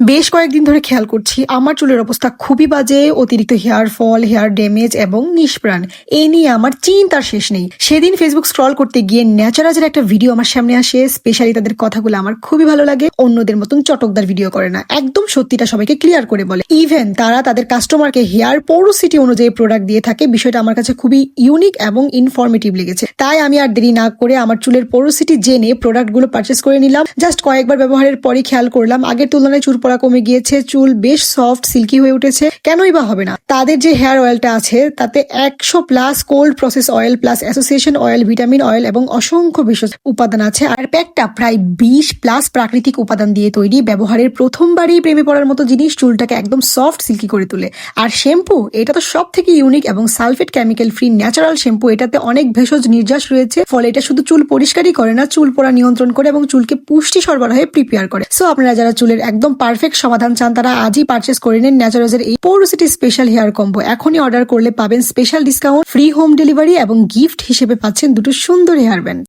বেশ কয়েকদিন ধরে খেয়াল করছি, আমার চুলের অবস্থা খুবই বাজে, অতিরিক্ত হেয়ার ফল, হেয়ার ড্যামেজ এবং নিষ্প্রাণ। এই নিয়ে আমার চিন্তার শেষ নেই। সেদিন ফেসবুক স্ক্রল করতে গিয়ে ন্যাচারাজের একটা ভিডিও আমার সামনে আসে স্পেশালি তাদের কথাগুলো আমার খুবই ভালো লাগে, অন্যদের মতন চটকদার ভিডিও করে না। একদম সত্যিটা সবাইকে ক্লিয়ার করে বলে। ইভেন তারা তাদের কাস্টমারকে হেয়ার পোরোসিটি অনুযায়ী প্রোডাক্ট দিয়ে থাকে, বিষয়টা আমার কাছে খুবই ইউনিক এবং ইনফরমেটিভ লেগেছে। তাই আমি আর দেরি না করে আমার চুলের পোরোসিটি জেনে প্রোডাক্টগুলো পারচেস করে নিলাম। জাস্ট কয়েকবার ব্যবহারের পরই খেয়াল করলাম, আগের তুলনায় চুল পড়া কমে গিয়েছে, চুল বেশ সফট সিল্কি হয়ে উঠেছে। কেনই বা হবে না? তাদের যে হেয়ার অয়েলটা আছে, তাতে একশো plus cold process oil plus association oil vitamin oil এবং অসংখ্য বিশেষ উপাদান আছে। আর প্যাকটা প্রায় বিশ প্লাস প্রাকৃতিক উপাদান দিয়ে তৈরি। ব্যবহারের প্রথমবারই প্রেমে পড়ার মতো জিনিস, চুলটাকে একদম সফট সিল্কি করে তোলে। আর শ্যাম্পু এটা তো সব থেকে ইউনিক এবং sulphate chemical free natural shampoo এটাতে অনেক ভেষজ নির্যাস রয়েছে, ফলে এটা শুধু চুল পরিষ্কারই করে না, চুল পড়া নিয়ন্ত্রণ করে এবং চুলকে পুষ্টি সরবরাহে প্রিপেয়ার করে। সো আপনারা যারা চুলের একদম পারফেক্ট সমাধান চান, তারা আজই পারচেস করে নিন ন্যাচারাজের এই পোরোসিটি স্পেশাল হেয়ার কম্বো এখনই অর্ডার করলে পাবেন special discount free home delivery এবং গিফট হিসেবে পাচ্ছেন দুটো সুন্দর হেয়ার ব্যান্ড